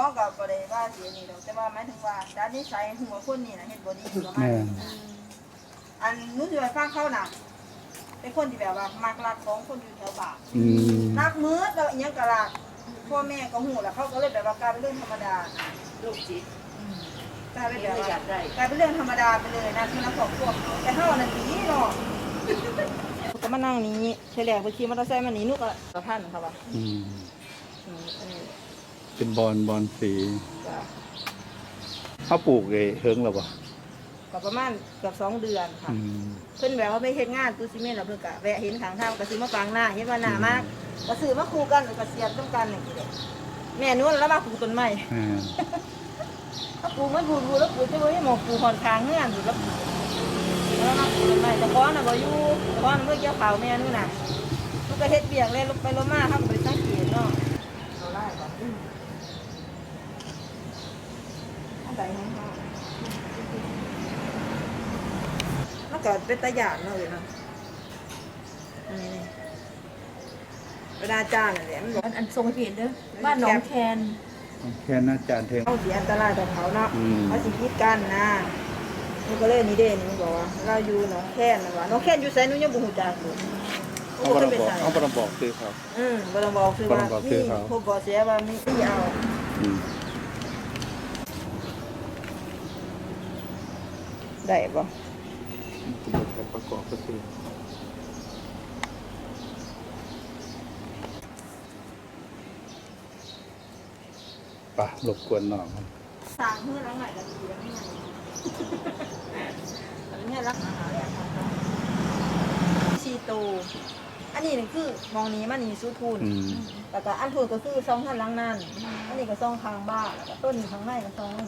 ได้ว่าเสียนี่ดอกแต่ว่าหมายถึงว่าด้านนิสัยหัวคนนี่น่ะเฮ็ดบ่ดีประมาณแม่นี้อันนู้นสิว่าฟังเขาน่ะเป็นคนที่แบบว่ามักรักของคนอยู่แถวบ้านอืมรักมืดแล้วอิหยังก็รักพ่อแม่ก็หูแล้วเขาก็เลยแบบว่ากลายเป็นเรื่องธรรมดาลูกจิตกลายเป็นแบบว่า อยากได้ กลายเป็นเรื่องธรรมดาไปเลยนะคือนักของพวกแต่เฮานั่นดีเนาะก็มานั่งนี้เฉลี่ยไปขี่มอเตอร์ไซค์มานี้นุกก็สะพานค่ะว่าอืม อืมอันนี้ เป็นบอลบอลสีก็เขาปลูกเองเฮิงแล้วบ่ก็ประมาณเกือบสองเดือนค่ะ อืม เพิ่นแบบว่าไม่เฮ็ดงานตู้ซีเมนต์แล้วเพิ่นก็แวะเห็นข้างทางก็ซื้อมาฟังหน้าเห็นว่าหน้ามากก็ซื้อมาคู่กันแล้วก็เสียบต้องกันอย่างนี้แหละแม่นวลแล้วมาปลูกต้นไม้อ่าถ้าปลูกมันปลูกปลูกแล้วปลูกจะบ่ให้หมองปลูกหอนทางเฮือนอยู่แล้วปลูกแล้วมาปลูกต้นไม้แต่ก้อนน่ะบ่อยู่แต่ก้อนมันเมื่อเกี่ยวข้าวแม่นู่นน่ะมันก็เฮ็ดเบียกเลยลงไปลงมาเฮาก็บ่ได้สังเกตเนาะเอาไล่บ่อืมอัน ใดของเฮามันก็เป็นตาหยาดเนาะเว้ยเนาะอันนี้นี่เวลาจ้างนั่นแหละมันบอกอันอันทรงให้พี่เห็นเด้อบ้านหนองแคนแค่น่าจานเทงเขาเสียอันตรายต่อเขาเนาะอืมเขาสิคิดกันนะมันก็เลยนี่เด้นี่มันบอกว่า เราอยู่หนองแค่นนะว่าหนองแค่นอยู่ไสหนู้ยังบ่ฮู้จักอยู่เขาบ่ต้องบอกเขาบ่ต้องบอกคือเขา อืมบ่ต้องบอกคือว่าบ่ต้องบอกคืมีอเขาผู้บ่เสียว่ามีมีเอา อืม ได้บ่แบบประกอบก็คือปะรบกวนน้องครับสร้างเฮือหลังใหม่ก็ดีแล้วนี่อันนี้รักอาหารชีโต อันนี้นี่คือมองนี้มันนี่สุทุนอืมแล้วก็อันถูกก็คือซองท่านหลังนั่นอันนี้ก็ซองทางบ้านแล้วก็ต้นนี้ข้างในก็ซอง